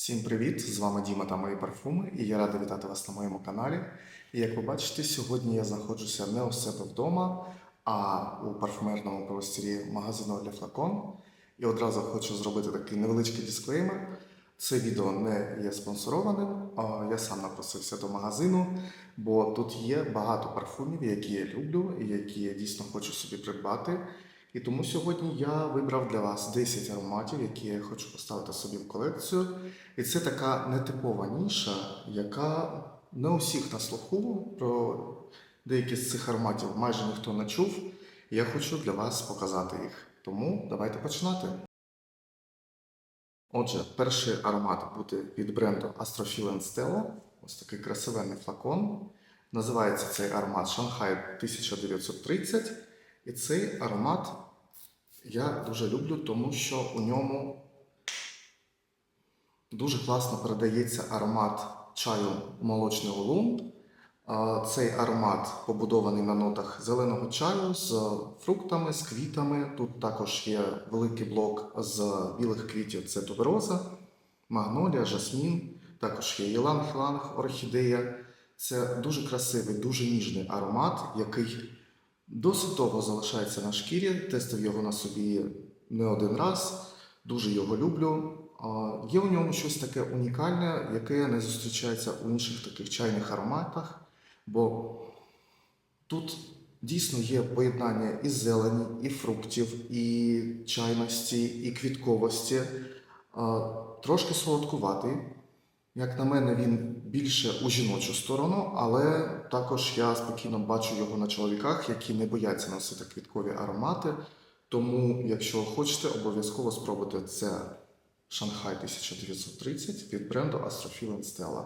Всім привіт! З вами Діма та мої парфуми, і я радий вітати вас на моєму каналі. І як ви бачите, сьогодні я знаходжуся не у себе вдома, а у парфумерному просторі магазину Le Flacon. І одразу хочу зробити такий невеличкий дисклеймер. Це відео не є спонсорованим. Я сам напросився до магазину, бо тут є багато парфумів, які я люблю і які я дійсно хочу собі придбати. І тому сьогодні я вибрав для вас 10 ароматів, які я хочу поставити собі в колекцію. І це така нетипова ніша, яка не у всіх на слуху. Про деякі з цих ароматів майже ніхто не чув. Я хочу для вас показати їх. Тому давайте починати. Отже, перший аромат буде від бренду Astrofill Stella. Ось такий красивенний флакон. Називається цей аромат Шанхай 1930. І цей аромат я дуже люблю, тому що у ньому дуже класно передається аромат чаю молочний улун. Цей аромат побудований на нотах зеленого чаю з фруктами, з квітами. Тут також є великий блок з білих квітів це тубероза, магнолія, жасмін, також є іланг-іланг, орхідея. Це дуже красивий, дуже ніжний аромат, який досить довго залишається на шкірі. Тестив його на собі не один раз. Дуже його люблю. Є у ньому щось таке унікальне, яке не зустрічається у інших таких чайних ароматах, бо тут дійсно є поєднання і зелені, і фруктів, і чайності, і квітковості. Трошки солодкуватий. Як на мене, він більше у жіночу сторону, але також я спокійно бачу його на чоловіках, які не бояться носити квіткові аромати. Тому, якщо хочете, обов'язково спробуйте це Шанхай 1930 від бренду Astrofill Stella.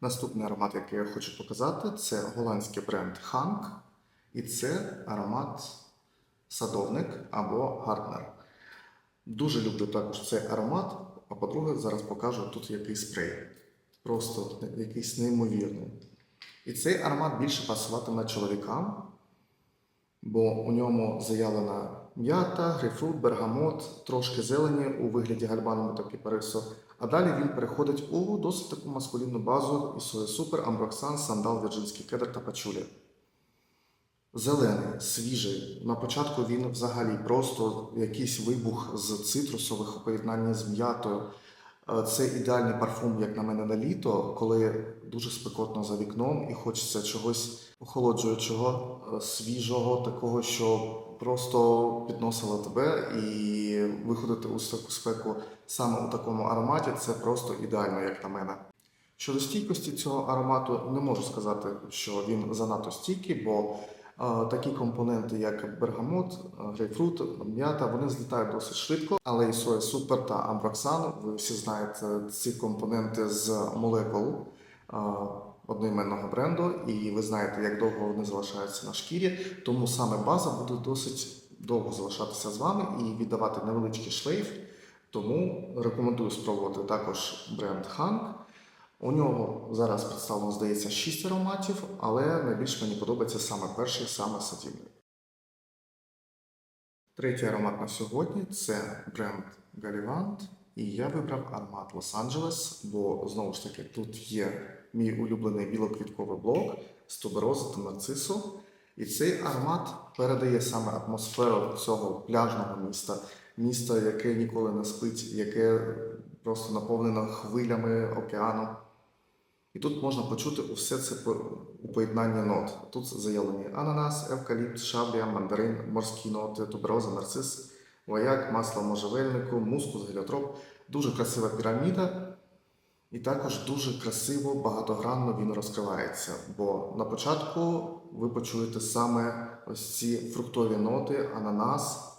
Наступний аромат, який я хочу показати, це голландський бренд Hank. І це аромат садовник або гарднер. Дуже люблю також цей аромат. А по-друге, зараз покажу тут який спрей. Просто якийсь неймовірний. І цей аромат більше пасуватиме чоловікам, бо у ньому заявлена м'ята, грейпфрут, бергамот, трошки зелені у вигляді гальбану та кіпарису. А далі він переходить у досить таку маскулінну базу Ісоє Супер, Амброксан, Сандал, Вірджинський кедр та пачулі. Зелений, свіжий. На початку він взагалі просто якийсь вибух з цитрусових у поєднанні з м'ятою. Е, Це ідеальний парфум, як на мене, на літо, коли дуже спекотно за вікном і хочеться чогось охолоджуючого, е, свіжого, такого, що просто підносило тебе і виходити у таку спеку саме у такому ароматі це просто ідеально, як на мене. Щодо стійкості цього аромату, не можу сказати, що він занадто стійкий, бо такі компоненти, як бергамот, грейпфрут, м'ята, вони злітають досить швидко. Але і соя супер та амброксан, ви всі знаєте ці компоненти з молекул одноіменного бренду, і ви знаєте, як довго вони залишаються на шкірі. Тому саме база буде досить довго залишатися з вами і віддавати невеличкий шлейф. Тому рекомендую спробувати також бренд Hank. У нього зараз представлено, здається, 6 ароматів, але найбільше мені подобається саме перший, саме садівний. Третій аромат на сьогодні це бренд Gallivant. І я вибрав аромат Лос-Анджелес, бо знову ж таки тут є мій улюблений білоквітковий блок з туберози та нарцису. І цей аромат передає саме атмосферу цього пляжного міста, міста, яке ніколи не спить, яке просто наповнено хвилями океану. І тут можна почути усе це у поєднанні нот. Тут заявлені ананас, евкаліпт, шаблія, мандарин, морські ноти, тубероза, нарцис, вояк, масло можжевельнику, мускус, геліотроп. Дуже красива піраміда. І також дуже красиво, багатогранно він розкривається. Бо на початку ви почуєте саме ось ці фруктові ноти, ананас.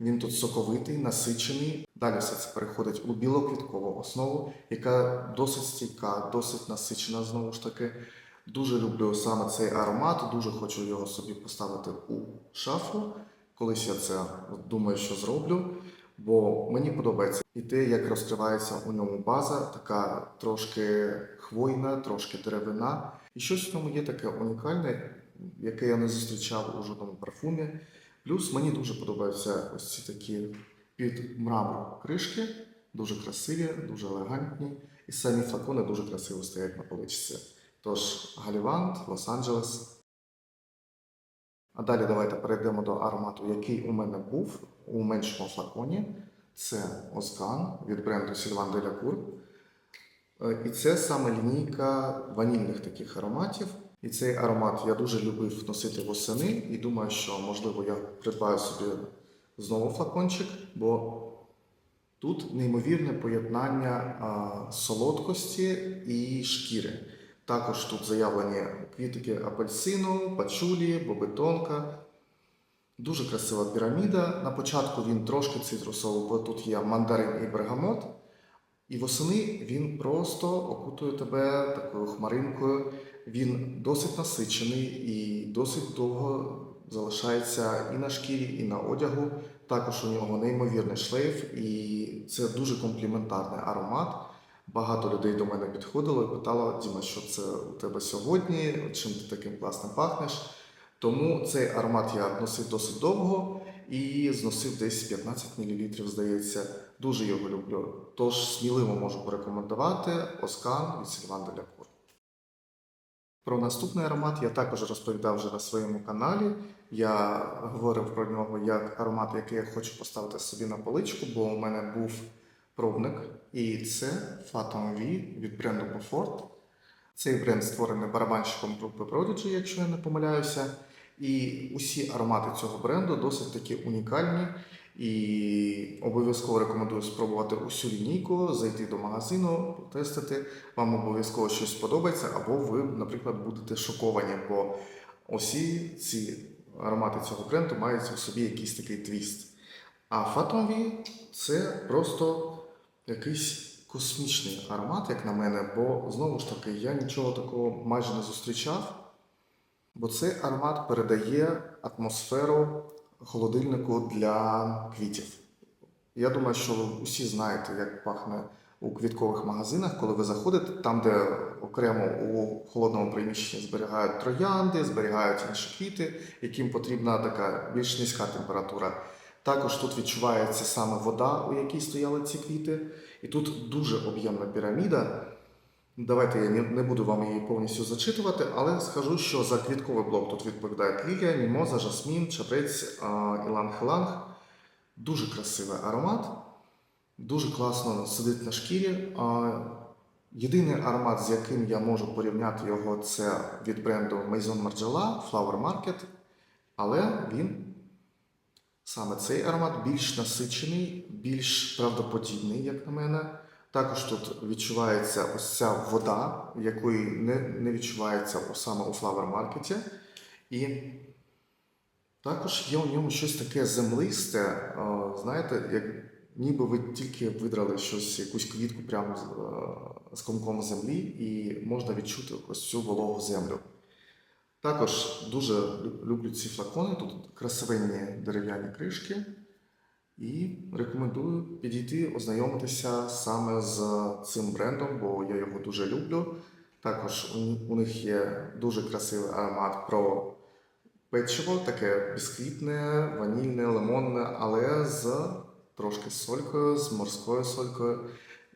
Він тут соковитий, насичений. Далі все це переходить у білоквіткову основу, яка досить стійка, досить насичена знову ж таки. Дуже люблю саме цей аромат, дуже хочу його собі поставити у шафу. Колись я це думаю, що зроблю. Бо мені подобається і те, як розкривається у ньому база, така трошки хвойна, трошки деревина. І щось в ньому є таке унікальне, яке я не зустрічав у жодному парфумі. Плюс мені дуже подобаються ось ці такі під мрамор кришки, дуже красиві, дуже елегантні, і самі флакони дуже красиво стоять на поличці. Тож Галівант, Лос-Анджелес. А далі давайте перейдемо до аромату, який у мене був у меншому флаконі. Це Оскан від бренду de la Cour. Е, І це саме лінійка ванільних таких ароматів. І цей аромат я дуже любив носити восени, і думаю, що можливо я придбаю собі знову флакончик, бо тут неймовірне поєднання а, солодкості і шкіри. Також тут заявлені квітки апельсину, пачулі, бобетонка. Дуже красива піраміда. На початку він трошки цитрусовий, бо тут є мандарин і бергамот. І восени він просто окутує тебе такою хмаринкою. Він досить насичений і досить довго залишається і на шкірі, і на одягу. Також у нього неймовірний шлейф, і це дуже компліментарний аромат. Багато людей до мене підходило і питало, Діма, що це у тебе сьогодні, чим ти таким класним пахнеш. Тому цей аромат я носив досить довго і зносив десь 15 мл, здається. Дуже його люблю. Тож сміливо можу порекомендувати Оскан від Сільван де Ляcour. Про наступний аромат я також розповідав вже на своєму каналі. Я говорив про нього як аромат, який я хочу поставити собі на поличку, бо у мене був пробник. І це Phantom V від бренду Beaufort. Цей бренд створений барабанщиком групи Prodigy, якщо я не помиляюся. І усі аромати цього бренду досить таки унікальні. І обов'язково рекомендую спробувати усю лінійку, зайти до магазину, потестити. Вам обов'язково щось сподобається, або ви, наприклад, будете шоковані, бо усі ці аромати цього бренду мають у собі якийсь такий твіст. А V – це просто якийсь космічний аромат, як на мене, бо знову ж таки я нічого такого майже не зустрічав. Бо цей аромат передає атмосферу холодильнику для квітів. Я думаю, що усі знаєте, як пахне у квіткових магазинах, коли ви заходите, там, де окремо у холодному приміщенні зберігають троянди, зберігають інші квіти, яким потрібна така більш низька температура. Також тут відчувається саме вода, у якій стояли ці квіти. І тут дуже об'ємна піраміда. Давайте я не- не буду вам її повністю зачитувати, але скажу, що за квітковий блок тут відповідають лілія, мімоза, жасмін, чабрець, іланг-хеланг. Дуже красивий аромат, дуже класно сидить на шкірі. Єдиний аромат, з яким я можу порівняти його, це від бренду Maison Margiela Flower Market, але він саме цей аромат більш насичений, більш правдоподібний, як на мене. Також тут відчувається ось ця вода, якої не, не відчувається саме у Flower Market. І також є у ньому щось таке землисте, е, знаєте, як ніби ви тільки видрали щось, якусь квітку прямо е, з комком землі, і можна відчути ось цю вологу землю. Також дуже люблю ці флакони, тут красивенні дерев'яні кришки. І рекомендую підійти, ознайомитися саме з цим брендом, бо я його дуже люблю. Також у, них є дуже красивий аромат про печиво, таке бісквітне, ванільне, лимонне, але з трошки солькою, з морською солькою.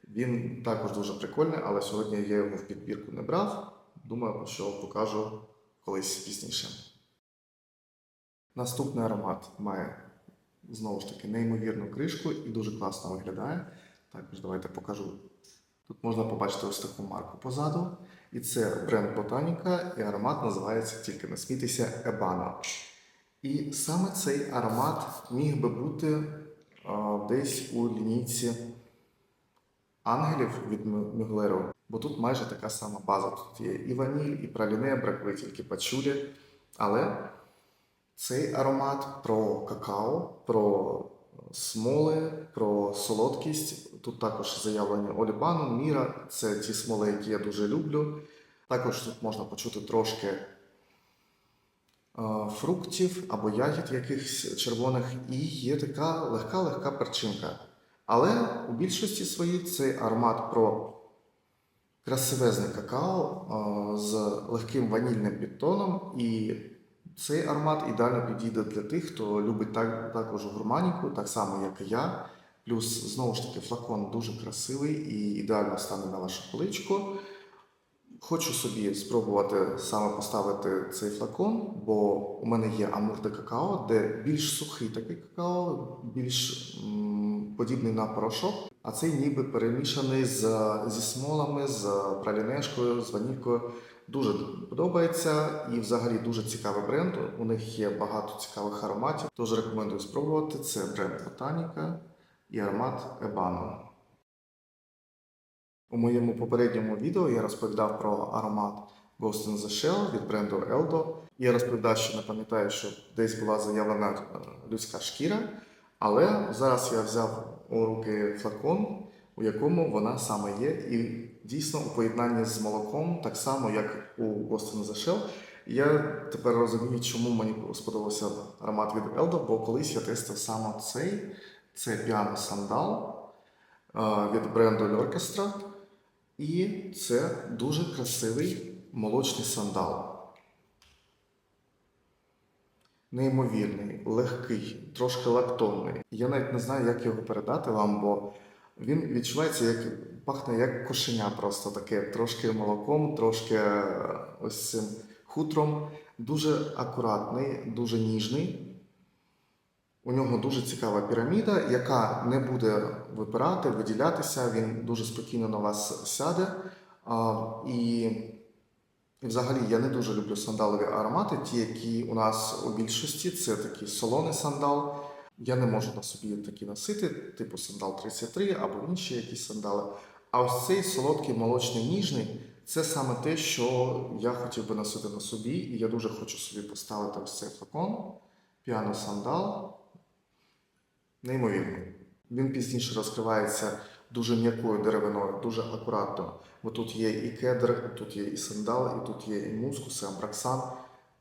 Він також дуже прикольний, але сьогодні я його в підбірку не брав. Думаю, що покажу колись пізніше. Наступний аромат має знову ж таки неймовірну кришку і дуже класно виглядає. Також давайте покажу. Тут можна побачити ось таку марку позаду. І це бренд Ботаніка, і аромат називається тільки не смійтеся Ебана. І саме цей аромат міг би бути а, десь у лінійці ангелів від Мюглеру, бо тут майже така сама база. Тут є і ваніль, і праліне, бракує тільки пачулі. Але цей аромат про какао, про смоли, про солодкість. Тут також заявлені олібану, міра. Це ті смоли, які я дуже люблю. Також тут можна почути трошки е, фруктів або ягід якихось червоних, і є така легка-легка перчинка. Але у більшості своїй цей аромат про красивезне какао е, з легким ванільним підтоном. І цей аромат ідеально підійде для тих, хто любить так, також гурманіку, так само, як і я. Плюс, знову ж таки, флакон дуже красивий і ідеально стане на вашу поличку. Хочу собі спробувати саме поставити цей флакон, бо у мене є амур де какао, де більш сухий такий какао, більш м, подібний на порошок. А цей ніби перемішаний з, зі смолами, з пралінешкою, з ванількою. Дуже подобається і взагалі дуже цікавий бренд. У них є багато цікавих ароматів. Тож рекомендую спробувати. Це бренд Botanica і аромат Ebano. У моєму попередньому відео я розповідав про аромат Ghost in the Shell від бренду Eldo. Я розповідав, що не пам'ятаю, що десь була заявлена е, людська шкіра, але зараз я взяв у руки флакон, у якому вона саме є, і дійсно у поєднанні з молоком, так само як у Ghost in. Я тепер розумію, чому мені сподобався аромат від Eldo, бо колись я тестив саме цей. Це піано сандал е, від бренду L'Orchestra. І це дуже красивий молочний сандал. Неймовірний, легкий, трошки лактонний. Я навіть не знаю, як його передати вам, бо він відчувається, як пахне як кошеня, просто таке, трошки молоком, трошки е, ось цим хутром. Дуже акуратний, дуже ніжний. У нього дуже цікава піраміда, яка не буде випирати, виділятися. Він дуже спокійно на вас сяде. А, і, і взагалі я не дуже люблю сандалові аромати, ті, які у нас у більшості, це такий солоний сандал. Я не можу на собі такі носити, типу сандал 33 або інші якісь сандали. А ось цей солодкий молочний ніжний це саме те, що я хотів би носити на собі, і я дуже хочу собі поставити ось цей флакон. Піано сандал. Неймовірно. Він пізніше розкривається дуже м'якою деревиною, дуже акуратно. Бо тут є і кедр, тут є і сандал, і тут є і мускус, і амбраксан.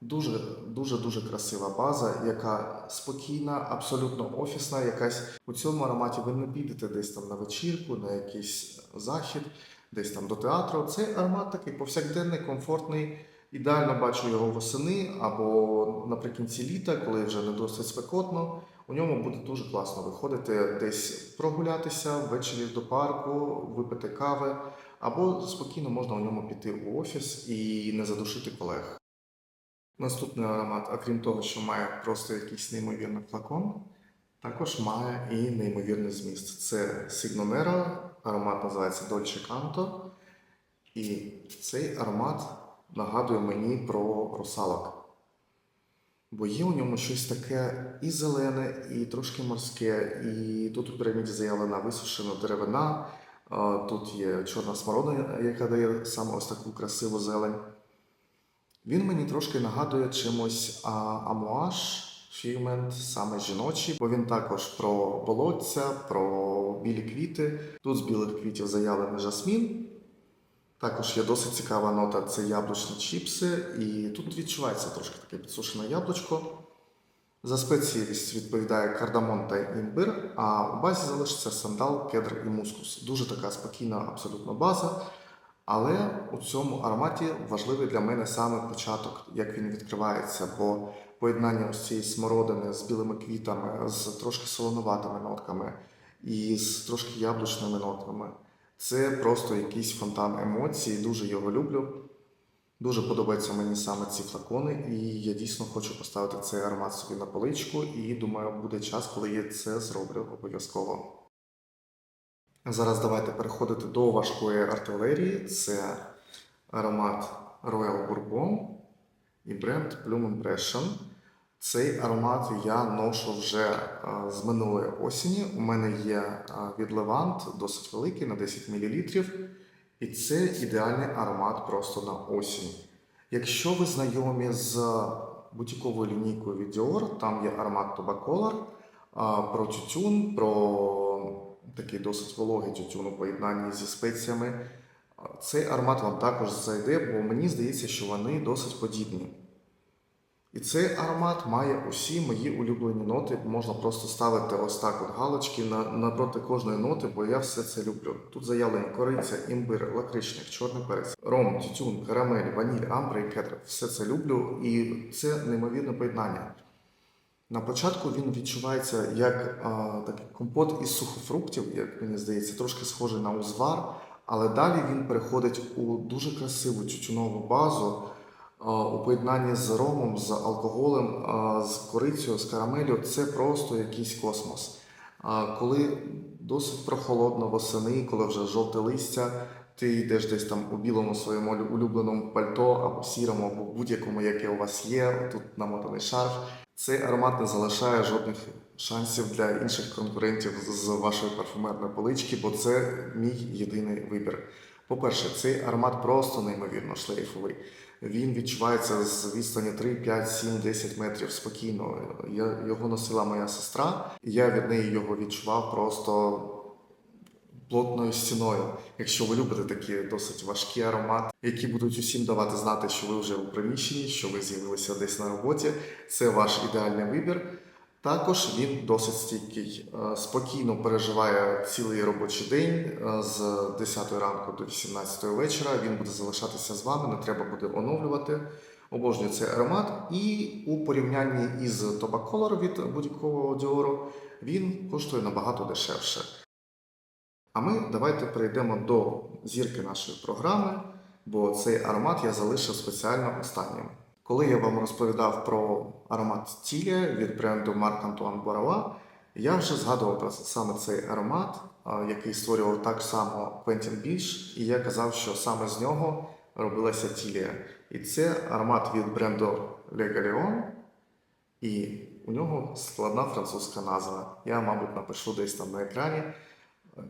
Дуже дуже дуже красива база, яка спокійна, абсолютно офісна. Якась у цьому ароматі ви не підете десь там на вечірку, на якийсь захід, десь там до театру. Цей аромат такий повсякденний, комфортний. Ідеально бачу його восени або наприкінці літа, коли вже не досить спекотно. У ньому буде дуже класно виходити десь прогулятися ввечері до парку, випити кави, або спокійно можна у ньому піти у офіс і не задушити колег. Наступний аромат, а крім того, що має просто якийсь неймовірний флакон, також має і неймовірний зміст. Це Signo аромат називається Dolce Canto. І цей аромат нагадує мені про русалок. Бо є у ньому щось таке і зелене, і трошки морське, і тут у піраміді заявлена висушена деревина, тут є чорна смородина, яка дає саме ось таку красиву зелень. Він мені трошки нагадує чимось а, амуаш, фігмент, саме жіночий, бо він також про болотця, про білі квіти. Тут з білих квітів заявлений жасмін. Також є досить цікава нота це яблучні чіпси, і тут відчувається трошки таке підсушене яблучко. За спеціїсть відповідає кардамон та імбир, а у базі залишиться сандал, кедр і мускус. Дуже така спокійна абсолютно база. Але у цьому ароматі важливий для мене саме початок, як він відкривається, бо поєднання ось цієї смородини з білими квітами, з трошки солонуватими нотками і з трошки яблучними нотками. Це просто якийсь фонтан емоцій, дуже його люблю. Дуже подобаються мені саме ці флакони, і я дійсно хочу поставити цей аромат собі на поличку, і думаю, буде час, коли я це зроблю обов'язково. Зараз давайте переходити до важкої артилерії. Це аромат Royal Bourbon і бренд Bloom Impression. Цей аромат я ношу вже е, з минулої осені. У мене є е, від Levant, досить великий на 10 мл. І це ідеальний аромат просто на осінь. Якщо ви знайомі з бутіковою лінійкою від Dior, там є аромат Tobacco Color, е, про тютюн, про такий досить вологий тютюн у поєднанні зі спеціями. Цей аромат вам також зайде, бо мені здається, що вони досить подібні. І цей аромат має усі мої улюблені ноти. Можна просто ставити ось так от галочки напроти кожної ноти, бо я все це люблю. Тут заявлені кориця, імбир, лакричник, чорний перець, ром, тютюн, карамель, ваніль, амбра і кедр. Все це люблю і це неймовірне поєднання. На початку він відчувається як а, такий компот із сухофруктів, як мені здається, трошки схожий на узвар, але далі він переходить у дуже красиву тютюнову базу а, у поєднанні з ромом, з алкоголем, а, з корицею, з карамелью. Це просто якийсь космос. А коли досить прохолодно восени, коли вже жовте листя, ти йдеш десь там у білому своєму улю- улюбленому пальто або сірому, або будь-якому, яке у вас є, тут намотаний шарф. Цей аромат не залишає жодних шансів для інших конкурентів з вашої парфумерної полички, бо це мій єдиний вибір. По-перше, цей аромат просто неймовірно шлейфовий. Він відчувається з відстані 3, 5, 7, 10 метрів спокійно. Я, його носила моя сестра, і я від неї його відчував просто плотною стіною. Якщо ви любите такі досить важкі аромати, які будуть усім давати знати, що ви вже у приміщенні, що ви з'явилися десь на роботі, це ваш ідеальний вибір. Також він досить стійкий, Е, спокійно переживає цілий робочий день е, з 10 ранку до 18 вечора. Він буде залишатися з вами, не треба буде оновлювати. Обожнюю цей аромат. І у порівнянні із Tobacco Color від будь-якого діору він коштує набагато дешевше. А ми давайте перейдемо до зірки нашої програми, бо цей аромат я залишив спеціально останнім. Коли я вам розповідав про аромат Тілія від бренду Marc Antoine Bourgeois, я вже згадував про саме цей аромат, який створював так само Квентін Біш, і я казав, що саме з нього робилася Тілія. І це аромат від бренду Le Galeon, і у нього складна французька назва. Я, мабуть, напишу десь там на екрані.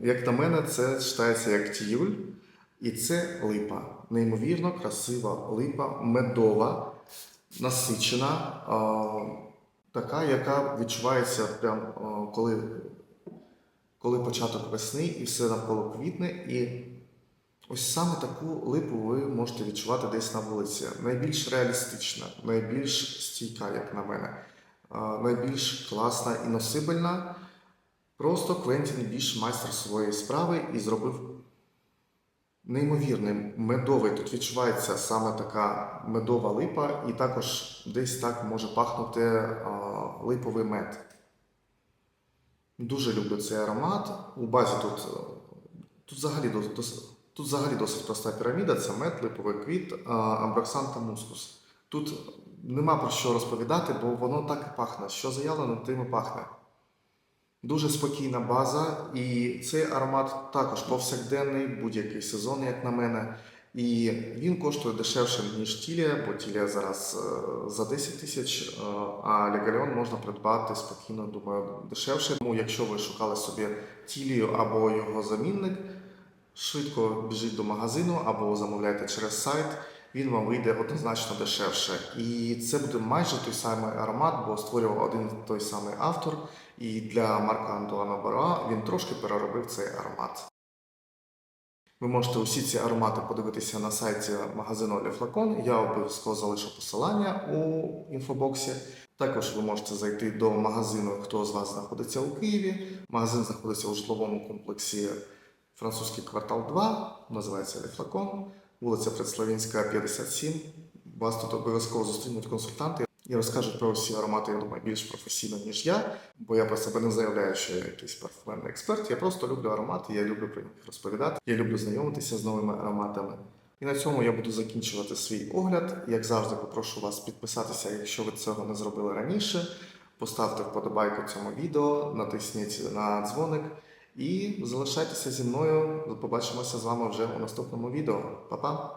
Як на мене, це читається як тіюль, і це липа. Неймовірно красива липа, медова, насичена, така, яка відчувається прям коли, коли початок весни і все навколо квітне. І ось саме таку липу ви можете відчувати десь на вулиці. Найбільш реалістична, найбільш стійка, як на мене, найбільш класна і носибельна. Просто Квентін Біш майстер своєї справи і зробив неймовірний медовий. Тут відчувається саме така медова липа, і також десь так може пахнути а, липовий мед. Дуже люблю цей аромат. У базі тут, тут, взагалі, дос- дос- тут взагалі досить проста піраміда: це мед, липовий квіт, амброксан та мускус. Тут нема про що розповідати, бо воно так і пахне. Що заявлено, тим і пахне. Дуже спокійна база, і цей аромат також повсякденний, будь-який сезон, як на мене. І він коштує дешевше, ніж Тілія, бо Тілія зараз е, за 10 тисяч, е, а Легаліон можна придбати спокійно, думаю, дешевше. Тому якщо ви шукали собі Тілію або його замінник, швидко біжіть до магазину або замовляйте через сайт. Він вам вийде однозначно дешевше. І це буде майже той самий аромат, бо створював один той самий автор. І для Марка Антуана Бара він трошки переробив цей аромат. Ви можете усі ці аромати подивитися на сайті магазину Le Flacon. Я обов'язково залишу посилання у інфобоксі. Також ви можете зайти до магазину, хто з вас знаходиться у Києві. Магазин знаходиться у житловому комплексі Французький квартал 2, називається Le Flacon, вулиця Предславінська, 57. Вас тут обов'язково зустрінуть консультанти і розкажуть про всі аромати, я думаю, більш професійно, ніж я, бо я про себе не заявляю, що я якийсь парфумерний експерт. Я просто люблю аромати, я люблю про них розповідати, я люблю знайомитися з новими ароматами. І на цьому я буду закінчувати свій огляд. Як завжди, попрошу вас підписатися, якщо ви цього не зробили раніше. Поставте вподобайку цьому відео, натисніть на дзвоник і залишайтеся зі мною. Побачимося з вами вже у наступному відео. Па-па!